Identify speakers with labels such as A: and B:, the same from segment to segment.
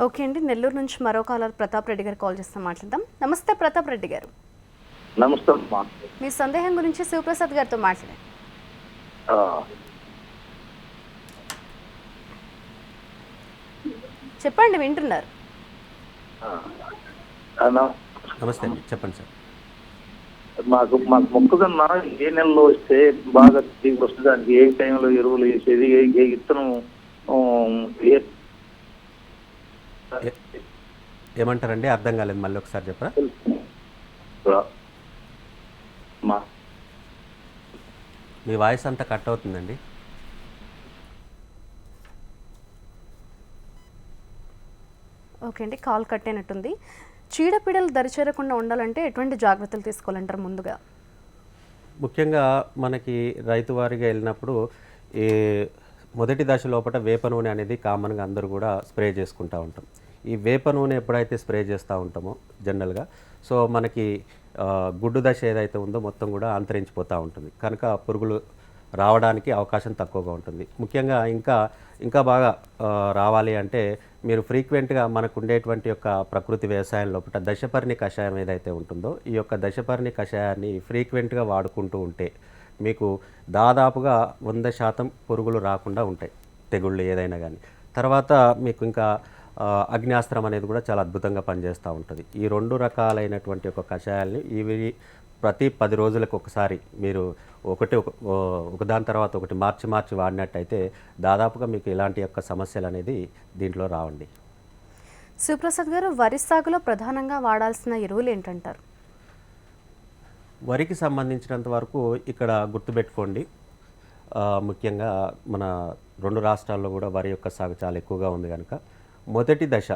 A: Okay అండి. నెల్లూరు నుంచి మరో కాలర్ ప్రతాప్ రెడ్డి గారు కాల్ చేస్తాం మాట్లాడదాం. నమస్తే ప్రతాప్ రెడ్డి గారు.
B: నమస్తే
A: మీ సందేహం గురించి శివప్రసాద్ గారితో మాట్లాడండి.
B: ఆ,
A: చెప్పండి వింటున్నారు.
C: నమస్తే అండి. చెప్పండి సార్.
B: మాకు మాకు మొక్కజొన్న ఏ నెలలో వస్తే బాగా వస్తుంది దానికి ఏ టైంలో ఎరువులు వేసేది? ఏ ఏ విత్తనం ఆ, ఏ
C: ఏ- ఏమంటారండి? అర్థం కాలేదు. మళ్ళీ ఒకసారి చెప్పరా?
B: మా
C: మీ వాయిస్ అంతా కట్ అవుతుందండి.
A: ఓకే అండి. కాల్ కట్ అయినట్టుంది. చీడపీడలు దరిచేరకుండా ఉండాలంటే ఎటువంటి జాగ్రత్తలు తీసుకోవాలంటారు ముందుగా?
C: ముఖ్యంగా మనకి రైతు వారిగా వెళ్ళినప్పుడు ఈ మొదటి దశ లోపల వేప నూనె అనేది కామన్గా అందరూ కూడా స్ప్రే చేసుకుంటూ ఉంటాం. ఈ వేప నూనె ఎప్పుడైతే స్ప్రే చేస్తూ ఉంటామో జనరల్గా సో మనకి గుడ్డు దశ ఏదైతే ఉందో మొత్తం కూడా అంతరించిపోతూ ఉంటుంది. కనుక పురుగులు రావడానికి అవకాశం తక్కువగా ఉంటుంది. ముఖ్యంగా ఇంకా ఇంకా బాగా రావాలి అంటే మీరు ఫ్రీక్వెంట్గా మనకు ఉండేటువంటి యొక్క ప్రకృతి వ్యవసాయం లోపల దశపర్ణి కషాయం ఏదైతే ఉంటుందో ఈ యొక్క దశపర్ణి కషాయాన్ని ఫ్రీక్వెంట్గా వాడుకుంటూ ఉంటే మీకు దాదాపుగా వంద శాతం పురుగులు రాకుండా ఉంటాయి. తెగుళ్ళు ఏదైనా కానీ తర్వాత మీకు ఇంకా అగ్నియాస్త్రం అనేది కూడా చాలా అద్భుతంగా పనిచేస్తూ ఉంటుంది. ఈ రెండు రకాలైనటువంటి ఒక కషాయాల్ని ఇవి ప్రతి పది రోజులకు ఒకసారి మీరు ఒకటి ఒక ఒకదాని తర్వాత ఒకటి మార్చి మార్చి వాడినట్టయితే దాదాపుగా మీకు ఇలాంటి యొక్క సమస్యలు అనేది దీంట్లో రావండి.
A: శివప్రసాద్ గారు వరి సాగులో ప్రధానంగా వాడాల్సిన ఎరువులు ఏంటంటారు?
C: వరికి సంబంధించినంత వరకు ఇక్కడ గుర్తుపెట్టుకోండి. ముఖ్యంగా మన రెండు రాష్ట్రాల్లో కూడా వరి యొక్క సాగు చాలా ఎక్కువగా ఉంది కనుక మొదటి దశ.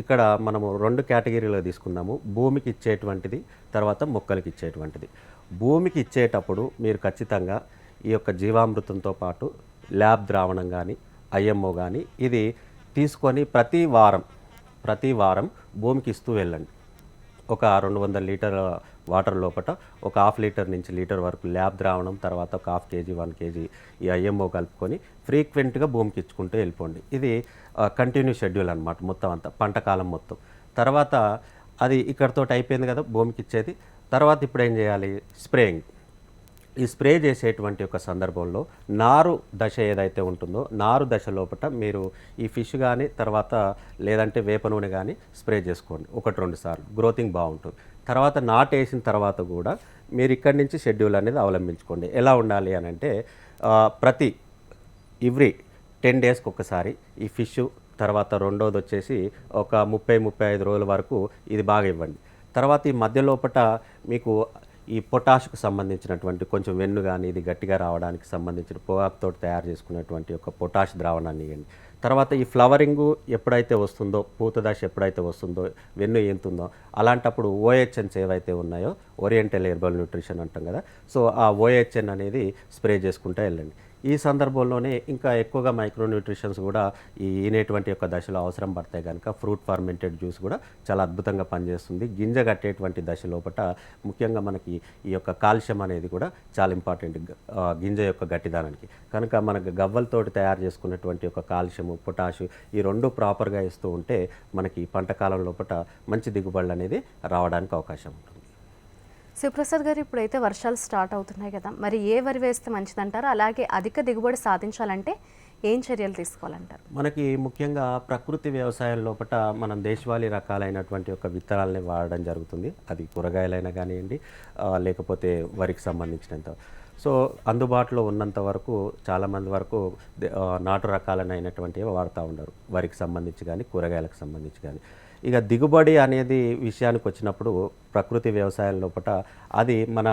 C: ఇక్కడ మనము రెండు కేటగిరీలో తీసుకుందాము. భూమికి ఇచ్చేటువంటిది తర్వాత మొక్కలకి ఇచ్చేటువంటిది. భూమికి ఇచ్చేటప్పుడు మీరు ఖచ్చితంగా ఈ యొక్క జీవామృతంతో పాటు ల్యాబ్ ద్రావణం కానీ ఐఎంఓ కానీ ఇది తీసుకొని ప్రతి వారం ప్రతి వారం భూమికి ఇస్తూ వెళ్ళండి. ఒక రెండు వందల లీటర్ వాటర్ లోపల ఒక హాఫ్ లీటర్ నుంచి లీటర్ వరకు ల్యాబ్ ద్రావణం తర్వాత ఒక హాఫ్ కేజీ వన్ కేజీ ఈ ఐఎంఓ కలుపుకొని ఫ్రీక్వెంట్గా భూమికి ఇచ్చుకుంటూ వెళ్ళిపోండి. ఇది కంటిన్యూ షెడ్యూల్ అనమాట మొత్తం అంతా పంట కాలం మొత్తం. తర్వాత అది ఇక్కడతో అయిపోయింది కదా భూమికి ఇచ్చేది. తర్వాత ఇప్పుడు ఏం చేయాలి? స్ప్రేయింగ్. ఈ స్ప్రే చేసేటువంటి ఒక సందర్భంలో నారు దశ ఏదైతే ఉంటుందో నారు దశ లోపల మీరు ఈ ఫిష్ కానీ తర్వాత లేదంటే వేప నూనె కానీ స్ప్రే చేసుకోండి. ఒకటి రెండు సార్లు. గ్రోతింగ్ బాగుంటుంది. తర్వాత నాట్ వేసిన తర్వాత కూడా మీరు ఇక్కడి నుంచి షెడ్యూల్ అనేది అవలంబించుకోండి. ఎలా ఉండాలి అని అంటే ప్రతి ఎవ్రీ టెన్ డేస్కి ఒకసారి ఈ ఫిష్ తర్వాత రెండోది వచ్చేసి ఒక ముప్పై ముప్పై ఐదు రోజుల వరకు ఇది బాగా ఇవ్వండి. తర్వాత ఈ మధ్య లోపట మీకు ఈ పొటాష్కు సంబంధించినటువంటి కొంచెం వెన్ను కానీ ఇది గట్టిగా రావడానికి సంబంధించిన పొగాకుతో తయారు చేసుకున్నటువంటి ఒక పొటాష్ ద్రావణాన్ని ఇవ్వండి. తర్వాత ఈ ఫ్లవరింగ్ ఎప్పుడైతే వస్తుందో పూత దశ ఎప్పుడైతే వస్తుందో వెన్ను ఏంతుందో అలాంటప్పుడు ఓహెచ్ఎన్స్ ఏవైతే ఉన్నాయో ఓరియంటల్ హెర్బల్ న్యూట్రిషన్ అంటాం కదా సో ఆ ఓహెచ్ఎన్ అనేది స్ప్రే చేసుకుంటూ వెళ్ళండి. ఈ సందర్భంలోనే ఇంకా ఎక్కువగా మైక్రో న్యూట్రిషన్స్ కూడా ఈ ఈనేటువంటి యొక్క దశలో అవసరం పడతాయి కనుక ఫ్రూట్ ఫర్మెంటెడ్ జ్యూస్ కూడా చాలా అద్భుతంగా పనిచేస్తుంది. గింజ కట్టేటువంటి దశ లోపల ముఖ్యంగా మనకి ఈ యొక్క కాల్షియం అనేది కూడా చాలా ఇంపార్టెంట్ గింజ యొక్క గట్టిదానానికి. కనుక మనకు గవ్వలతోటి తయారు చేసుకున్నటువంటి యొక్క కాల్షియము పొటాషు ఈ రెండు ప్రాపర్గా ఇస్తూ ఉంటే మనకి పంట కాలం లోపల మంచి దిగుబడులు అనేది రావడానికి అవకాశం ఉంటుంది.
A: శివప్రసాద్ గారు ఇప్పుడైతే వర్షాలు స్టార్ట్ అవుతున్నాయి కదా మరి ఏ వరి వేస్తే మంచిదంటారు? అలాగే అధిక దిగుబడి సాధించాలంటే ఏం చర్యలు తీసుకోవాలంటారు?
C: మనకి ముఖ్యంగా ప్రకృతి వ్యవసాయం లోపల మనం దేశవాళీ రకాలైనటువంటి ఒక విత్తనాలని వాడడం జరుగుతుంది. అది కూరగాయలైనా కానివ్వండి లేకపోతే వరికి సంబంధించినంత. సో అందుబాటులో ఉన్నంత వరకు చాలామంది వరకు నాటు రకాలైనటువంటివి వాడుతూ ఉండరు. వరికి సంబంధించి కానీ కూరగాయలకు సంబంధించి కానీ ఇక దిగుబడి అనేది విషయానికి వచ్చినప్పుడు ప్రకృతి వ్యవసాయం లోపల అది మన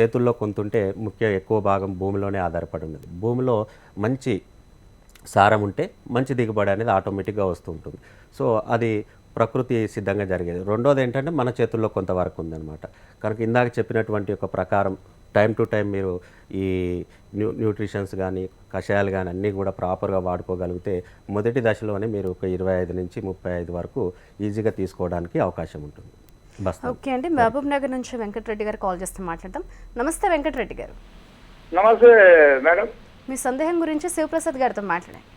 C: చేతుల్లో కొంతుంటే ముఖ్య ఎక్కువ భాగం భూమిలోనే ఆధారపడి ఉన్నది. భూమిలో మంచి సారం ఉంటే మంచి దిగుబడి అనేది ఆటోమేటిక్గా వస్తూ ఉంటుంది. సో అది ప్రకృతి సిద్ధంగా జరిగేది. రెండోది ఏంటంటే మన చేతుల్లో కొంతవరకు ఉందన్నమాట. కనుక ఇందాక చెప్పినటువంటి ఒక ప్రకారం టైం టు టైం మీరు ఈ న్యూ న్యూట్రిషన్స్ కానీ కషాయాలు కానీ అన్నీ కూడా ప్రాపర్గా వాడుకోగలిగితే మొదటి దశలోనే మీరు ఒక ఇరవై ఐదు నుంచి ముప్పై ఐదు వరకు ఈజీగా తీసుకోవడానికి అవకాశం ఉంటుంది. బస్
A: ఓకే అండి. మహబూబ్ నగర్ నుంచి వెంకటరెడ్డి గారు కాల్ చేస్తే మాట్లాడదాం. నమస్తే వెంకటరెడ్డి గారు.
B: నమస్తే మేడం.
A: మీ సందేహం గురించి శివప్రసాద్ గారితో మాట్లాడండి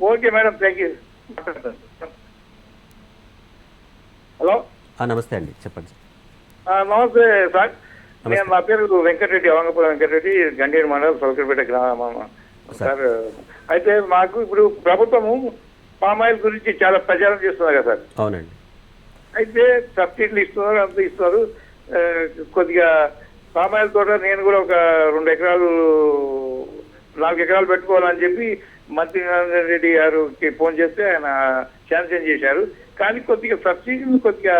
B: ఓకే మేడం థ్యాంక్ యూ.
C: ఆ, నమస్తే అండి. చెప్పండి
B: నమస్తే సార్. నేను నా పేరు వెంకటరెడ్డి అవంగపురం వెంకటరెడ్డి గండేరు మండలం సౌకర్పేట గ్రామం. సార్. అయితే మాకు ఇప్పుడు ప్రభుత్వము పామాయిల్ గురించి చాలా ప్రచారం చేస్తున్నారు కదా సార్.
C: అవునండి.
B: అయితే సబ్సిడీలు ఇస్తున్నారు అంత ఇస్తున్నారు. కొద్దిగా పామాయిల్ తోట నేను కూడా ఒక రెండు ఎకరాలు నాలుగు ఎకరాలు పెట్టుకోవాలని చెప్పి మంత్రి నారాయణ రెడ్డి గారికి ఫోన్ చేస్తే ఆయన శాంక్షన్ చేశారు. కానీ కొద్దిగా సబ్సిడీలు కొద్దిగా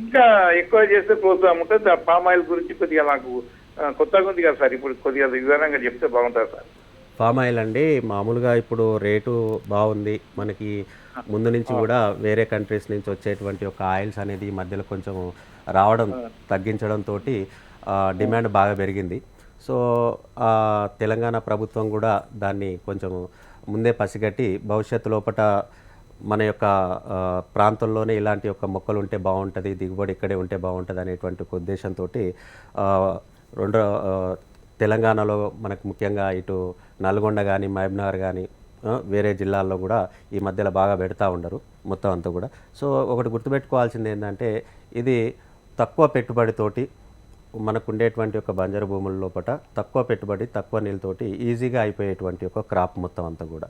B: ఇంకా ఎక్కువ చేస్తే ప్రోత్సాహం ఉంటుంది. ఆ పామాయిల్ గురించి కొద్దిగా నాకు కొత్తగా ఉంది కదా సార్. ఇప్పుడు కొద్దిగా వివరంగా చెప్తే బాగుంటుంది సార్.
C: ఫామ్ ఆయిల్ అండి మామూలుగా ఇప్పుడు రేటు బాగుంది. మనకి ముందు నుంచి కూడా వేరే కంట్రీస్ నుంచి వచ్చేటువంటి ఒక ఆయిల్స్ అనేది ఈ మధ్యలో కొంచెం రావడం తగ్గించడంతో డిమాండ్ బాగా పెరిగింది. సో తెలంగాణ ప్రభుత్వం కూడా దాన్ని కొంచెం ముందే పసిగట్టి భవిష్యత్తు లోపట మన యొక్క ప్రాంతంలోనే ఇలాంటి యొక్క మొక్కలు ఉంటే బాగుంటుంది దిగుబడి ఇక్కడే ఉంటే బాగుంటుంది అనేటువంటి ఒక ఉద్దేశంతో రెండు తెలంగాణలో మనకు ముఖ్యంగా ఇటు నల్గొండ కానీ మహబూబ్నగర్ కానీ వేరే జిల్లాల్లో కూడా ఈ మధ్యలో బాగా పెడతా ఉండరు మొత్తం అంతా కూడా. సో ఒకటి గుర్తుపెట్టుకోవాల్సింది ఏంటంటే ఇది తక్కువ పెట్టుబడితోటి మనకు ఉండేటువంటి ఒక బంజరు భూముల లోపల తక్కువ పెట్టుబడి తక్కువ నీళ్ళతోటి ఈజీగా అయిపోయేటువంటి ఒక క్రాప్ మొత్తం అంతా కూడా.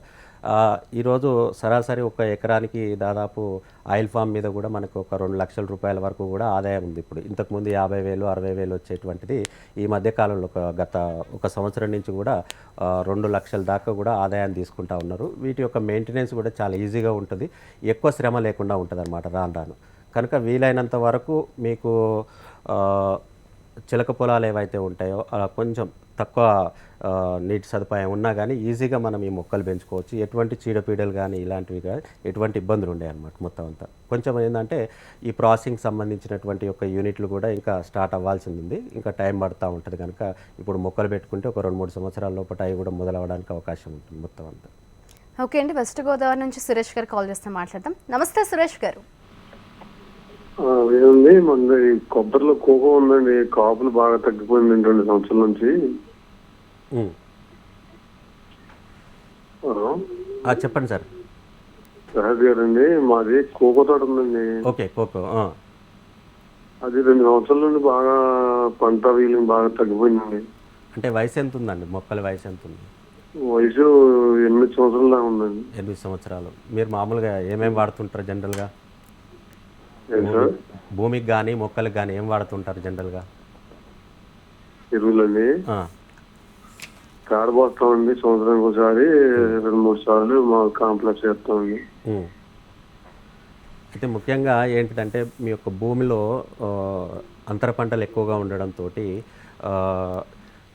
C: ఈరోజు సరాసరి ఒక ఎకరానికి దాదాపు ఆయిల్ ఫామ్ మీద కూడా మనకు ఒక రెండు లక్షల రూపాయల వరకు కూడా ఆదాయం ఉంది ఇప్పుడు. ఇంతకుముందు యాభై వేలు అరవై వేలు వచ్చేటువంటిది ఈ మధ్య కాలంలో ఒక గత ఒక సంవత్సరం నుంచి కూడా రెండు లక్షల దాకా కూడా ఆదాయాన్ని తీసుకుంటా ఉన్నారు. వీటి యొక్క మెయింటెనెన్స్ కూడా చాలా ఈజీగా ఉంటుంది. ఎక్కువ శ్రమ లేకుండా ఉంటుంది అనమాట రాను రాను. కనుక వీలైనంత వరకు మీకు చిలక పొలాలు ఏవైతే ఉంటాయో అలా కొంచెం తక్కువ నీటి సదుపాయం ఉన్నా కానీ ఈజీగా మనం ఈ మొక్కలు పెంచుకోవచ్చు. ఎటువంటి చీడపీడలు కానీ ఇలాంటివి కానీ ఎటువంటి ఇబ్బందులు ఉండవు అనమాట మొత్తం అంతా. కొంచెం ఏంటంటే ఈ ప్రాసెసింగ్ సంబంధించినటువంటి యొక్క యూనిట్లు కూడా ఇంకా స్టార్ట్ అవ్వాల్సింది ఉంది ఇంకా టైం పడుతూ ఉంటుంది కనుక ఇప్పుడు మొక్కలు పెట్టుకుంటే ఒక రెండు మూడు సంవత్సరాల లోపల అవి కూడా మొదలవడానికి అవకాశం ఉంటుంది మొత్తం అంతా.
A: ఓకే అండి. వెస్ట్ గోదావరి నుంచి సురేష్ గారు కాల్ చేస్తే మాట్లాడదాం నమస్తే సురేష్ గారు.
D: ఏముంది? మన కొబ్బరిలో కోకో ఉందండి. కాపులు బాగా తగ్గిపోయింది రెండు సంవత్సరాల నుంచి.
C: చెప్పండి సార్.
D: గారండి. మాది కోకో తోట ఉందండి.
C: Okay cocoa.
D: అది రెండు సంవత్సరాల నుండి బాగా పంట వీలింగ్ బాగా తగ్గిపోయిందండి.
C: అంటే వయసు ఎంత ఉందండి మొక్కల వయసు ఎంత ఉంది
D: వయసు ఎనిమిది సంవత్సరాల ఉందండి.
C: ఎనిమిది సంవత్సరాలు. మీరు మామూలుగా ఏమేమి వాడుతుంటారు జనరల్గా? భూమికి కానీ మొక్కలకు కానీ ఏం వాడుతుంటారు జనరల్గా?
D: ఎరువులండి.
C: ఆ,
D: కాడబోస్తామండి సంవత్సరానికి ఒకసారి రెండు మూడు సార్లు మా కాంప్లెక్స్ చేస్తామండి.
C: అయితే ముఖ్యంగా ఏంటిదంటే మీ యొక్క భూమిలో అంతర పంటలు ఎక్కువగా ఉండడంతో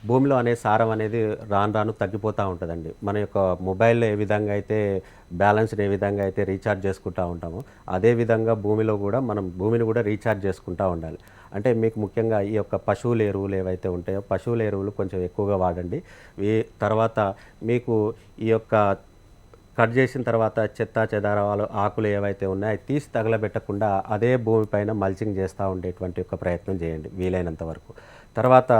C: భూమిలో అనే సారం అనేది రాను రాను తగ్గిపోతూ ఉంటుందండి. మన యొక్క మొబైల్లో ఏ విధంగా అయితే బ్యాలెన్స్ని ఏ విధంగా అయితే రీఛార్జ్ చేసుకుంటూ ఉంటామో అదే విధంగా భూమిలో కూడా మనం భూమిని కూడా రీఛార్జ్ చేసుకుంటూ ఉండాలి. అంటే మీకు ముఖ్యంగా ఈ యొక్క పశువుల ఎరువులు ఏవైతే ఉంటాయో పశువుల ఎరువులు కొంచెం ఎక్కువగా వాడండి. ఈ తర్వాత మీకు ఈ యొక్క కట్ చేసిన తర్వాత చెత్త చెదారాలు ఆకులు ఏవైతే ఉన్నాయో అవి తీసి తగలబెట్టకుండా అదే భూమిపైన మల్చింగ్ చేస్తూ ఉండేటువంటి ఒక ప్రయత్నం చేయండి వీలైనంత వరకు. తర్వాత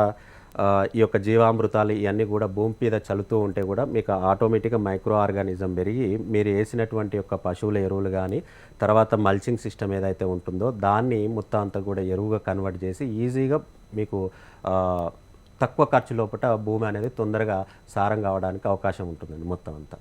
C: ఈ యొక్క జీవామృతాలు ఇవన్నీ కూడా భూమి మీద చల్లుతూ ఉంటే కూడా మీకు ఆటోమేటిక్గా మైక్రో ఆర్గానిజం పెరిగి మీరు వేసినటువంటి యొక్క పశువుల ఎరువులు కానీ తర్వాత మల్చింగ్ సిస్టమ్ ఏదైతే ఉంటుందో దాన్ని మొత్తం అంతా కూడా ఎరువుగా కన్వర్ట్ చేసి ఈజీగా మీకు తక్కువ ఖర్చు లోపల భూమి అనేది తొందరగా సారం కావడానికి అవకాశం ఉంటుందండి మొత్తం అంతా.